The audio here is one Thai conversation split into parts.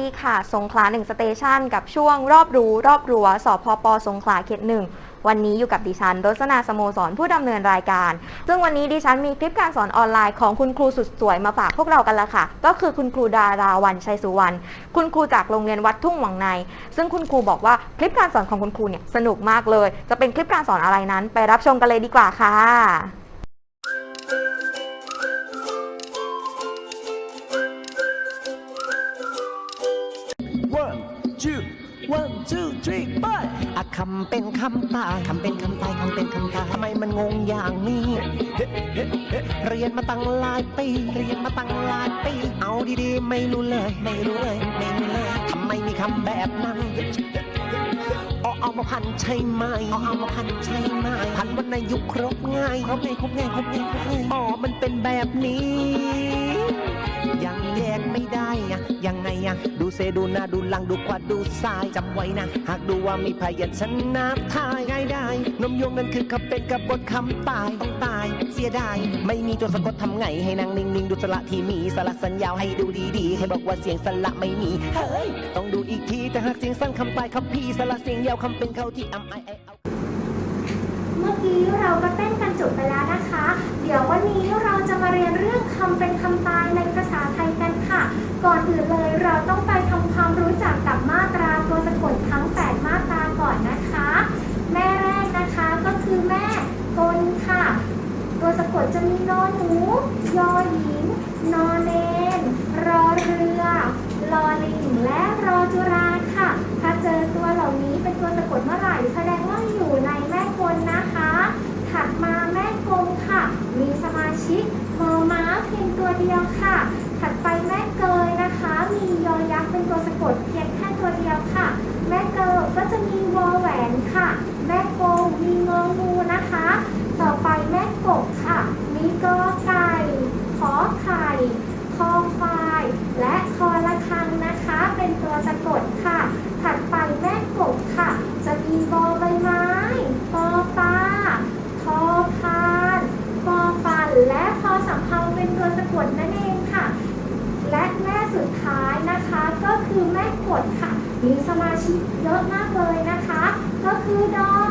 ดีค่ะ สงขลาหนึ่งสเตชันกับช่วงรอบรู้ รอบรัวสพปสงขลาเขตหนึ่งวันนี้อยู่กับดิฉันรสนาสโมสรผู้ดำเนินรายการ ซึ่งวันนี้ดิฉันมีคลิปการสอนออนไลน์ของคุณครูสุดสวยมาฝากพวกเรากันละค่ะ ก็คือคุณครูดาราวันชัยสุวรรณ คุณครูจากโรงเรียนวัดทุ่งหวังใน ซึ่งคุณครูบอกว่าคลิปการสอนของคุณครูเนี่ยสนุกมากเลย จะเป็นคลิปการสอนอะไรนั้น ไปรับชมกันเลยดีกว่าค่ะ คำเป็นคำตายคำเป็นคำตายคำเป็นคำตายทำไมมันงงอย่างนี้ เรียนมาตั้งหลายปี เรียนมาตั้งหลายปี เอาดีๆ ไม่รู้เลย ไม่รู้เลย ไม่รู้เลยทำไมมีคำแบบนั้นเอาเอามาพันใช่ไหมเอาเอามาพันใช่ไหมพันวันในยุคครบง่ายครบง่ายครบง่ายครบง่ายครบง่ายอ๋อมันเป็นแบบนี้ แยกไม่ได้อะยังไงอะดูเซดูหน้าดูหลังดูขวาดูซ้ายจำไว้นะ หากดูว่ามีพยัญชนะทายง่ายได้นมโยงนั้นคือคำเป็นกับบทคำตายต้องตาย เสียดายไม่มีตัวสะกดทำไงให้นางนิ่งๆ ดูสระที่มีสระสัญญาให้ดูดีๆ ให้บอกว่าเสียงสระไม่มีเฮ้ยต้องดูอีกทีแต่หากเสียงสั้นคำตายคำพีสระเสียงยาวคำเป็นเขาที่อำไอไอเอาเมื่อกี้เราก็เต้น จบไปแล้วนะคะ เดี๋ยววันนี้เราจะมาเรียนเรื่องคำเป็นคำตายในภาษาไทยกันค่ะ ก่อนอื่นเลยเราต้องไปทำความรู้จักกับมาตราตัวสะกดทั้ง 8 มาตราก่อนนะคะ แม่แรกนะคะก็คือแม่กลค่ะ ตัวสะกดจะมีนอหนู ยอหญิง นอเนนรอเรือลอลิงและรอจุราค่ะ ถ้าเจอตัวเหล่านี้เป็นตัวสะกดมื่อไหร่ แสดงว่าอยู่ในแม่กลนะคะ ถัดมาแม่กงค่ะ มีสมาชิกมอม้า เดียวค่ะ ถัดไปแม่เกยนะคะ มียอยักษ์เป็นตัวสะกดเพียงแค่ตัวเดียวค่ะ แม่เกิลก็จะมีวอแหวนค่ะ แม่โกมีงองูนะคะ ต่อไปแม่กบค่ะ มีกอไก่ขอไข่คอควาย และคอละคังนะคะ เป็นตัวสะกดค่ะ ถัดไปแม่กบค่ะ จะมีบอใบไม้ปอปลาทอพานฟอฟัน และพอสำเภาเป็นตัวสะกดนั่นเองค่ะ และแม่สุดท้ายนะคะก็คือแม่กดค่ะ มีสมาชิกเยอะมากเลยนะคะ ก็คือดอ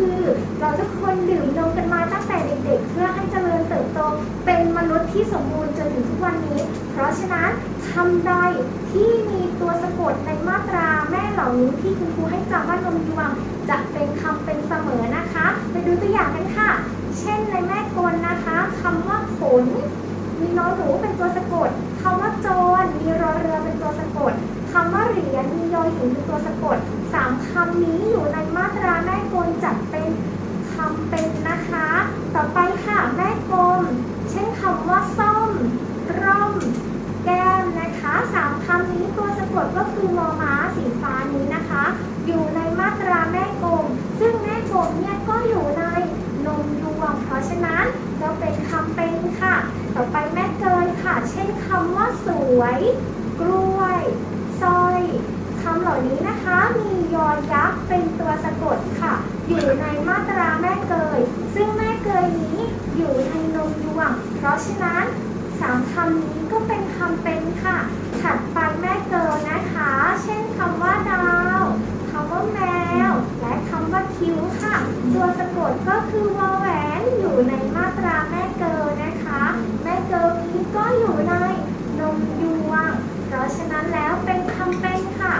คือเราทุกคนดื่มนมกันมาตั้งแต่เด็กๆ เพื่อให้เจริญเติบโต เป็นมนุษย์ที่สมบูรณ์จนถึงทุกวันนี้ เพราะฉะนั้นคำใดที่มีตัวสะกดในมาตราแม่เหล่านี้ที่คุณครูให้จำว่านมยวงจะเป็นคำเป็นเสมอนะคะ ไปดูตัวอย่างกันค่ะ เช่นในแม่กลนะคะคำว่าขนมีน้อยหนูเป็นตัวสะกดคำว่าโจรมีรอเรือเป็นตัวสะกดคำว่าเหรียญมียอหญิงเป็นตัวสะกดสามคำนี้อยู่ในมาตราแม่กลจัด เป็นนะคะ ต่อไปค่ะแม่กลม เช่นคำว่าส้ม ร่ม แก้มนะคะสามคำนี้ตัวสะกดก็คือมอม้าสีฟ้านี้นะคะ อยู่ในมาตราแม่กลม ซึ่งแม่กลมเนี่ยก็อยู่ในนมยวงเพราะฉะนั้นเราเป็นคำเป็นค่ะ ต่อไปแม่เกยค่ะ เช่นคำว่าสวย กล้วยสร้อยคำเหล่านี้นะคะ มียอยักษ์เป็นตัวสะกดค่ะ อยู่ในมาตราแม่เกย ซึ่งแม่เกยนี้อยู่ในนมยวง เพราะฉะนั้นสามคำนี้ก็เป็นคำเป็นค่ะ ถัดไปแม่เกิลนะคะ เช่นคำว่าดาวคำว่าแมว และคำว่าคิ้วค่ะ ตัวสะกดก็คือวอแหวนอยู่ในมาตราแม่เกิลนะคะ แม่เกิลนี้ก็อยู่ในนมยวง เพราะฉะนั้นแล้วเป็นคำเป็นค่ะ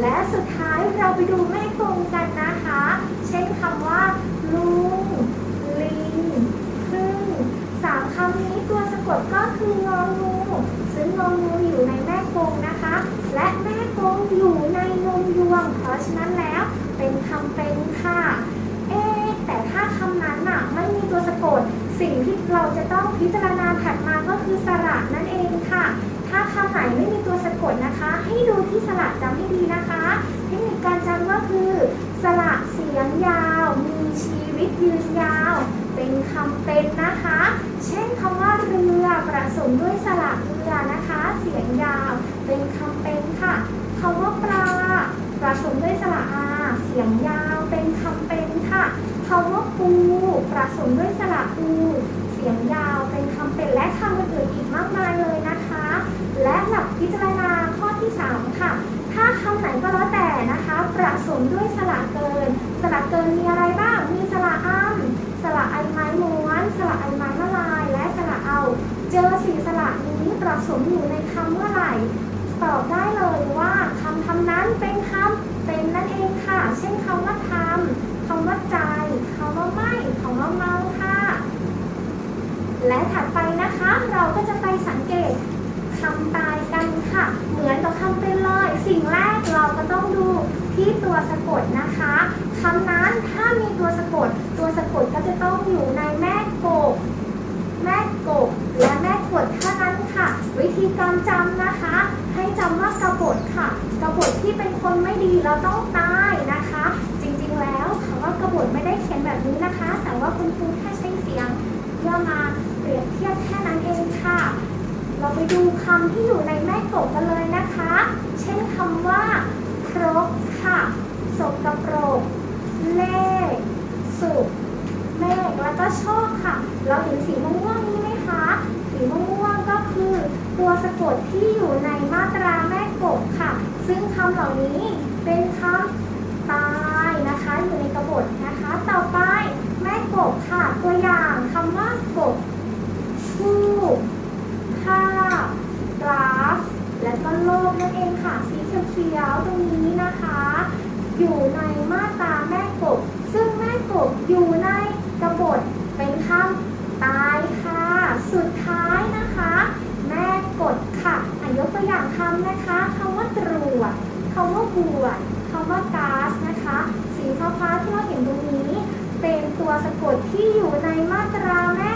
และสุดท้ายเราไปดูแม่กงกันนะคะ เช่นคำว่า ลุง ลิง พึ่ง สามคำนี้ตัวสะกดก็คืององู ซึ่งงองูอยู่ในแม่ กงนะคะ และแม่กงอยู่ในนมยวง เพราะฉะนั้นแล้วเป็นคำเป็นค่ะ เอ๊แต่ถ้าคำนั้นน่ะไม่มีตัวสะกด สิ่งที่เราจะต้องพิจารณาถัดมาก็คือสระนั่นเองค่ะ ถ้าคำไหนไม่มีตัวสะกดนะคะ ให้ดูที่สระจำให้ดีนะคะ เทคนิคการจำก็คือ สระเสียงยาว มีชีวิตยืนยาว เป็นคำเป็นนะคะ เช่นคำว่าเรือประสมด้วยสระเรือนะคะ เสียงยาว เป็นคำเป็นค่ะคำว่าปลาประสมด้วยสระอา เสียงยาวเป็นคำเป็นค่ะคำว่าปูประสมด้วยสระอูเสียงยาวเป็นคำเป็นและคำอื่นอีกมากมายเลยนะคะ และหลักพิจารณาข้อที่ 3 ค่ะ ถ้าคำไหนก็แล้วแต่นะคะประสมด้วยสระเกิน สระเกินมีอะไรบ้าง มีสระอ้ำสระไอไม้ม้วน สระไอไม้ละลาย และสระเอา เจอสีสระนี้ ประสมอยู่ในคำเมื่อไหร่ ตอบได้เลยว่าคำคำนั้นเป็นคำเป็นนั่นเองค่ะ เช่นคำว่าทำคำว่าใจคำว่าไม่คำว่าเมาค่ะ และถัดไปนะคะเราก็จะไปสังเกตคำตายกันค่ะ เหมือนกับคำเป็นเลย สิ่งแรกเราก็ต้องดูที่ตัวสะกดนะคะคำนั้นถ้ามีตัวสะกด ตัวสะกดก็จะต้องอยู่ในแม่กบ แม่กบและแม่ขวดเท่านั้นค่ะ วิ ธีการจำนะคะ ให้จำว่ากบฏค่ะ กบฏที่เป็นคนไม่ดีเราต้องตายนะคะ จริงๆแล้วคำว่ากบฏไม่ได้เขียนแบบนี้นะคะ แต่ว่าคุณครูแค่ใช้เสียงเพื่อมาเปรียบเทียบแค่นั้นเองค่ะ เราไปดูคำที่อยู่ในแม่กบกันเลยนะคะ เช่นคำว่าครกค่ะสกปรกเล่สุกเมฆแล้วก็โชคค่ะ เราเห็นสีม่วงๆนี้ไหมคะ สีม่วงๆก็คือ ตัวสะกดที่อยู่ในมาตราแม่กบค่ะ ซึ่งคำเหล่านี้เป็นคำตายนะคะ อยู่ในกระบฏนะคะ ต่อไปแม่กบค่ะ ตัวอย่างคำว่ากบผู้ภาพกราฟ และก็โลกนั่นเองค่ะ สีเขียวๆตรงนี้นะคะ อยู่ในมาตราแม่กบ ซึ่งแม่กบอยู่ในกบฏเป็นคำตายค่ะ สุดท้ายนะคะ แม่กดค่ะอะยกตัวอย่างคำนะคะคำว่าตรวจ คำว่าบวชคำว่าก๊าซนะคะ สีฟ้าๆที่เราเห็นตรงนี้ เป็นตัวสะกดที่อยู่ในมาตราแม่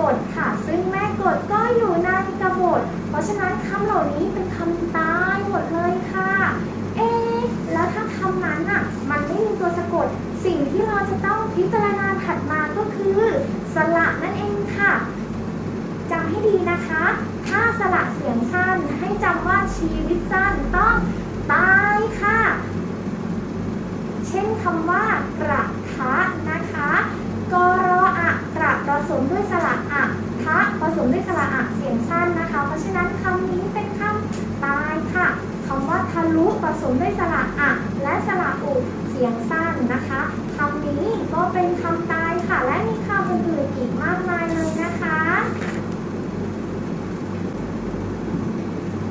กดค่ะ ซึ่งแม่กดก็อยู่ในกระบฏเพราะฉะนั้นคำเหล่านี้เป็นคำตายหมดเลยค่ะ เอ๊แล้วถ้าคำนั้นอะ มันไม่มีตัวสะกด สิ่งที่เราจะต้องพิจารณาถัดมาก็คือสระนั่นเองค่ะจำให้ดีนะคะ ถ้าสระเสียงสั้นให้จำว่าชีวิตสั้นต้อง ตายค่ะ เช่นคำว่ากระทะนะคะกรออะกระผสมด้วยสระอะทะผสมด้วยสระอะเสียงสั้นนะคะ เพราะฉะนั้นคำนี้เป็นคำตายค่ะคำว่าทะลุผสมด้วยสระอะและสระอุเสียงสั้นนะคะคำนี้ก็เป็นคำตายค่ะ และมีคำอื่นๆอีกมากมายเลยนะคะ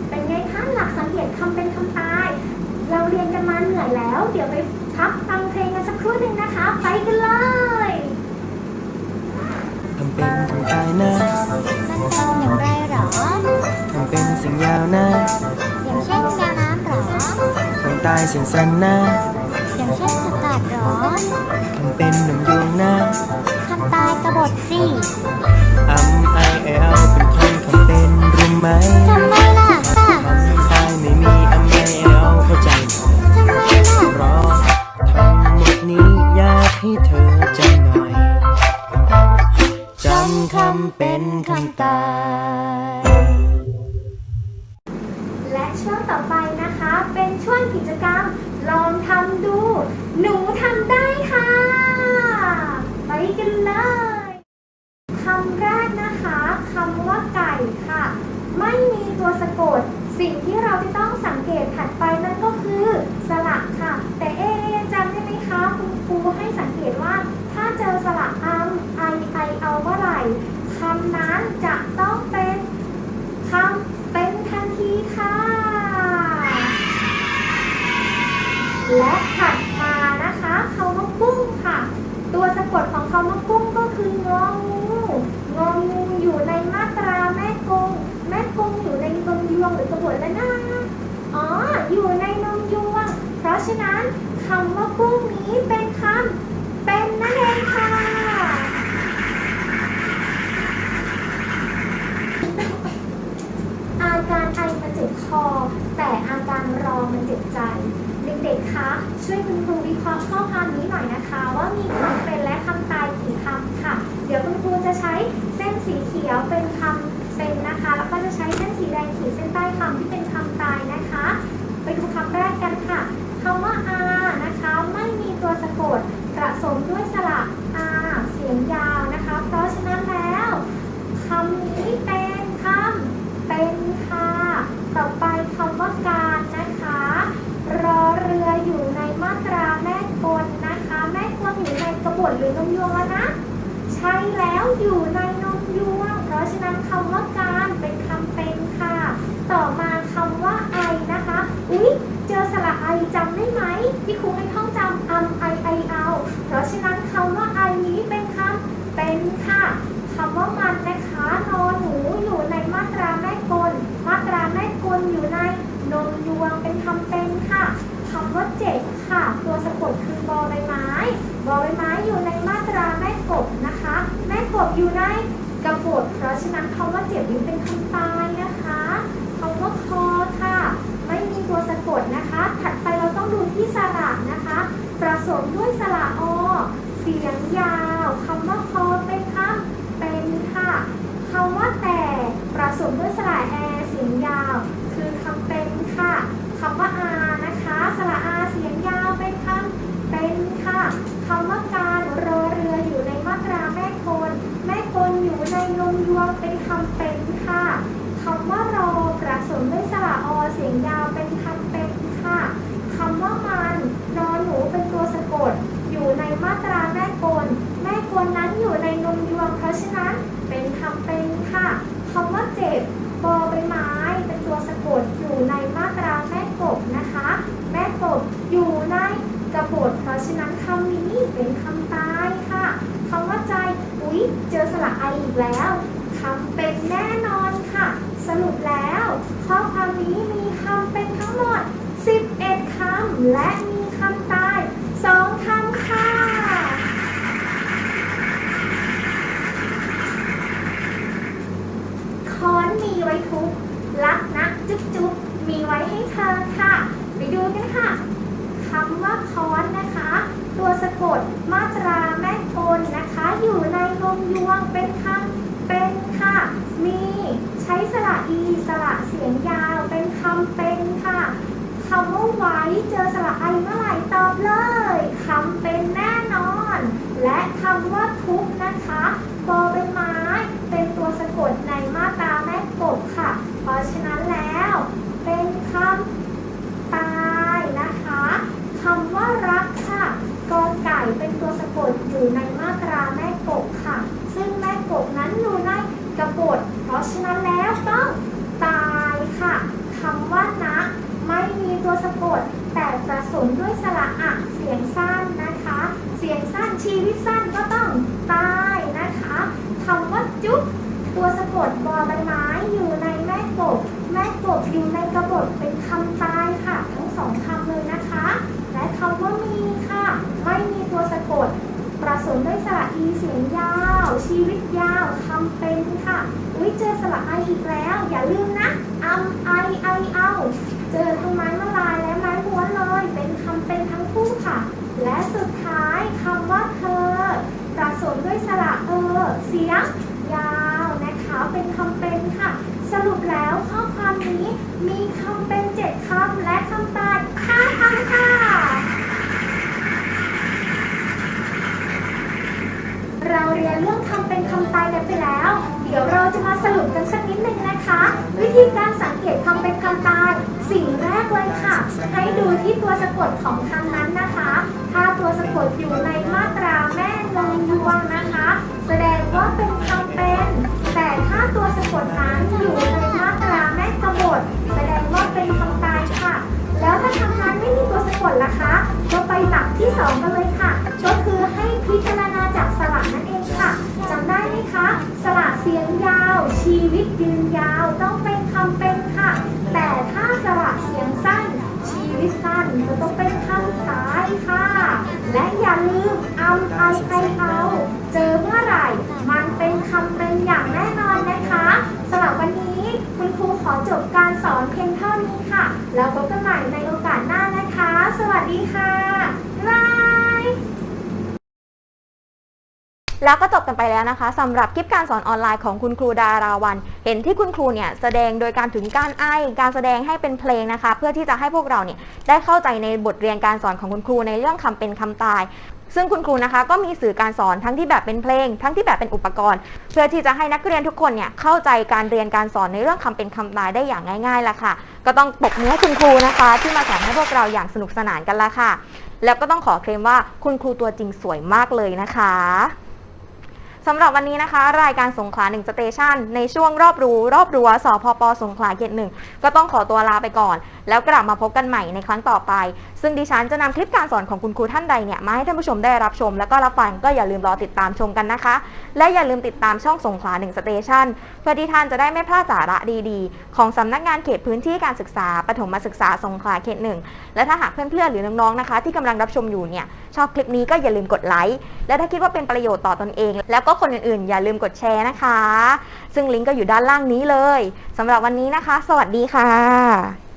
เป็นไงคะหลักสังเกตคำเป็นคำ เราเรียนกันมาเหนื่อยแล้ว เดี๋ยวไปพักฟังเพลงกันสักครู่หนึ่งนะคะ ไปกันเลยทำเป็นทำตายนะมันทำอย่างไรหรอทำเป็นเสียงยาวนะอย่างเช่นแมวน้ำหรอทำตายเสียงสั้นนะอย่างเช่นผักกาดหรอทำเป็นหนุ่มยวงนะทำตายกระบดสิอัมไอเอลเป็นคนทำเป็นรู้ไหมทำไมล่ะ คำตายและช่วงต่อไปนะคะ เป็นช่วงกิจกรรม ลองทำดู หนูทำได้ค่ะ ไปกันเลยคำแรกนะคะคำว่าไก่ค่ะ ไม่มีตัวสะกด สิ่งที่เราจะต้องสังเกตถัดไปนั่นก็คือสระค่ะ แต่เอ๊จำได้ไหมคะ คุณครูให้สังเกตว่า ถ้าเจอสระอัมไอไอเอาเมื่อไหร่ำนั้นจะต้องเป็นคำเป็นทันทีค่ะ และถัดมานะคะคำว่ากุ้งค่ะ ตัวสะกดของคำว่ากุ้งก็คืององูงองูอยู่ในมาตราแม่กง แม่กงอยู่ในนมยวงหรือกระบวนแล้วนะอ๋ออยู่ในนมยวง เพราะฉะนั้นคำว่ากุ้งนี้เป็นคำเป็นนั่นเองค่ะ อาการไอมันเจ็บคอ แต่อาการรอมันเจ็บใจ เด็กๆ คะ ช่วยคุณครูวิเคราะห์ข้อความนี้หน่อยนะคะ ว่ามีความนและคำตายกี่คำค่ะ เดี๋ยวคุณครูจะใช้เส้นสีเขียวเป็นคำเป็นนะคะ แล้วก็จะใช้เส้นสีแดงขีดเส้นใต้คำที่เป็นคำตายนะคะ ไปดูคำแรกกันค่ะคำว่าอานะคะ ไม่มีตัวสะกดประสมด้วยสระอาเสียงยาวนะคะ เพราะฉะนั้นแล้วคำนี้เป็นคำเป็นค่ะ ต่อไปคำว่าการนะคะ รอเรืออยู่ในมาตราแม่กลนะคะ แม่กลอยู่ใน กระบวนหรือนมยวงแล้วนะ ใช่แล้วอยู่ในนมยวง เพราะฉะนั้นคำว่าการเป็นคำเป็นค่ะ ต่อมาคำว่าไอนะคะ อุ๊ย เจอสระไอจำได้ไหมที่ครูให้ท่องจำอัมไอไอเอา เพราะฉะนั้นคำว่าไอนี้เป็นคำเป็นค่ะคำว่ามันนะคะนอนหนูอยู่ในมาตราแม่กล มาตราแม่กลอยู่ในนมยวงเป็นคำเป็นค่ะคำว่าเจ็บค่ะ ตัวสะกดคือบอใบไม้ บอใบไม้อยู่ในมาตราแม่กบนะคะ แม่กบอยู่ในกระบดเพราะฉะนั้นคำว่าเจ็บนี้เป็นคำตายนะคะคำว่าคอค่ะ ไม่มีตัวสะกดนะคะ ถัดไปเราต้องดูที่สระนะคะ ประสมด้วยสระอเสียงยาวคำว่าคอเป็นคำเป็นค่ะคำว่าแต่ประสมด้วยสระแอเสียงยาว คือคำเป็นค่ะคำว่าอานะคะ สระอาเสียงยาวเป็นคำเป็นค่ะ คำว่าการรอเรืออยู่ในมาตราแม่โคนแม่โคนอยู่ในนมยวงเป็นคำเป็นค่ะคำว่ารอประสมด้วยสระอเสียงยาวเป็นคำเป็นค่ะคำว่ามันนอนหนูเป็นตัวสะกด อยู่ในมาตราแม่กล แม่กลนั้นอยู่ในนมยวง เพราะฉะนั้นเป็นคำเป็นค่ะคำว่าเจ็บบอใบไม้ เป็นตัวสะกดอยู่ในมาตราแม่กบนะคะ แม่กบอยู่ในกระบทเพราะฉะนั้นคำนี้เป็นคำตายค่ะคำว่าใจ อุ๊ย เจอสระไออีกแล้ว คำเป็นแน่นอนค่ะ สรุปแล้ว ข้อความนี้มีคำเป็นทั้งหมด 11 คำ และมีคำตาย 2 คำค่ะ ค้อนมีไว้ทุบรักนะจุ๊บจุ๊บมีไว้ให้เธอค่ะ ไปดูกันค่ะคำว่าค้อนนะคะ ตัวสะกดมาตราแม่กลนะคะ อยู่ในนมยวงเป็นคำเป็นค่ะ มีใช้สระอีสระเสียงยาวเป็นคำเป็นค่ะคำว่าไว้เจอสระไอเมื่อไหร่ตอบเลยคำเป็นแน่นอน และคำว่าทุบนะคะบอใบไม้ เป็นตัวสะกดในมาตราแม่กบค่ะ เพราะฉะนั้นแล้ว เป็นคำตาย ดอยู่ในมาตราแม่กบค่ะ ซึ่งแม่กบนั้นอยู่ในกบฏ เพราะฉะนั้นแล้วต้องตายค่ะคำว่านะไม่มีตัวสะกด แต่ประสมด้วยสระอะเสียงสั้นนะคะ เสียงสั้นชีวิตสั้นก็ต้องตายนะคะคำว่าจุ๊บตัวสะกดบอใบไม้อยู่ในแม่กบ แม่กบอยู่ในกบฏเป็นคำตายค่ะ ทั้งสองคำเลยนะคะ และคำว่ามีค่ะ ไม่มีตัวสะกด ประสมด้วยสระอีเสียงยาว ชีวิตยาวคำเป็นค่ะอุ้ยเจอสระไออีกแล้ว อย่าลืมนะอัมไอไอเอาเจอทั้งไม้มะลายและไม้ม้วนเลยเป็นคำเป็นทั้งคู่ค่ะ และสุดท้ายคำว่าเธอ ประสมด้วยสระเออ เสียงยาวนะคะเป็นคำเป็นค่ะ สรุปแล้วข้อความนี้มีคำเป็นเจ็ดคำและคำตายห้าคำค่ะ เราเรียนเรื่องคำเป็นคำตายกันไปแล้ว เดี๋ยวเราจะมาสรุปกันสักนิดหนึ่งนะคะ วิธีการสังเกตคำเป็นคำตาย สิ่งแรกเลยค่ะ ให้ดูที่ตัวสะกดของคำนั้นนะคะ ถ้าตัวสะกดอยู่ในมาตราแม่นงยวงนะคะ แสดงว่าเป็นคำเป็น แต่ถ้าตัวสะกดนั้นอยู่ในมาตราแม่กบฏแสดงว่าเป็นคำตายค่ะ แล้วถ้าคำนั้นไม่มีตัวสะกดล่ะคะก็ หลักที่สองกันเลยค่ะ ก็คือให้พิจารณาจากสระนั่นเองค่ะจำได้ไหมคะ สระเสียงยาว ชีวิตยืนยาวต้องเป็นคำเป็นค่ะ แต่ถ้าสระเสียงสั้น ชีวิตสั้นก็ต้องเป็นคำตายค่ะ และอย่าลืมเอาไอไอเอาเจอเมื่อไหร่ มันเป็นคำเป็นอย่างแน่นอนนะคะสำหรับวันนี้คุณครูขอจบการสอนเพียงเท่านี้ค่ะ แล้วพบกันใหม่ในโอกาสหน้านะคะ สวัสดีค่ะ บ๊ายบาย แล้วก็จบกันไปแล้วนะคะสำหรับคลิปการสอนออนไลน์ของคุณครูดาราวัน เห็นที่คุณครูเนี่ยแสดงโดยการถึงการไอการแสดงให้เป็นเพลงนะคะ เพื่อที่จะให้พวกเราเนี่ยได้เข้าใจในบทเรียนการสอนของคุณครูในเรื่องคำเป็นคำตาย ซึ่งคุณครูนะคะ ก็มีสื่อการสอนทั้งที่แบบเป็นเพลง ทั้งที่แบบเป็นอุปกรณ์ เพื่อที่จะให้นักเรียนทุกคนเนี่ยเข้าใจการเรียนการสอนในเรื่องคำเป็นคำตายได้อย่างง่ายๆละค่ะ ก็ต้องปรบมือให้คุณครูนะคะ ที่มาสอนให้พวกเราอย่างสนุกสนานกันละค่ะ แล้วก็ต้องขอเคลมว่าคุณครูตัวจริงสวยมากเลยนะคะ สำหรับวันนี้นะคะ รายการสงขลา1สเตชันในช่วงรอบรู้ รอบรัวสพปสงขลาเขตหนึ่งก็ต้องขอตัวลาไปก่อน แล้วกลับมาพบกันใหม่ในครั้งต่อไป ซึ่งดิฉันจะนำคลิปการสอนของคุณครูท่านใดเนี่ยมาให้ท่านผู้ชมได้รับชม แล้วก็รับฟังก็อย่าลืมรอติดตามชมกันนะคะ และอย่าลืมติดตามช่องสงขลา1สเตชันเพื่อที่ท่านจะได้ไม่พลาดสาระดีๆ ของสำนักงานเขตพื้นที่การศึกษาปฐมศึกษาสงขลาเขตหนึ่งและถ้าหากเพื่อนๆหรือน้องๆนะคะ ที่กำลังรับชมอยู่เนี่ยชอบคลิปนี้ก็อย่าลืมกดไลค์และถ้าคิดว่าเป็นประโยชน์ต่อตนเอง แล้วก็คนอื่นๆ อย่าลืมกดแชร์นะคะ ซึ่งลิงก์ก็อยู่ด้านล่างนี้เลยสำหรับวันนี้นะคะ สวัสดีค่ะ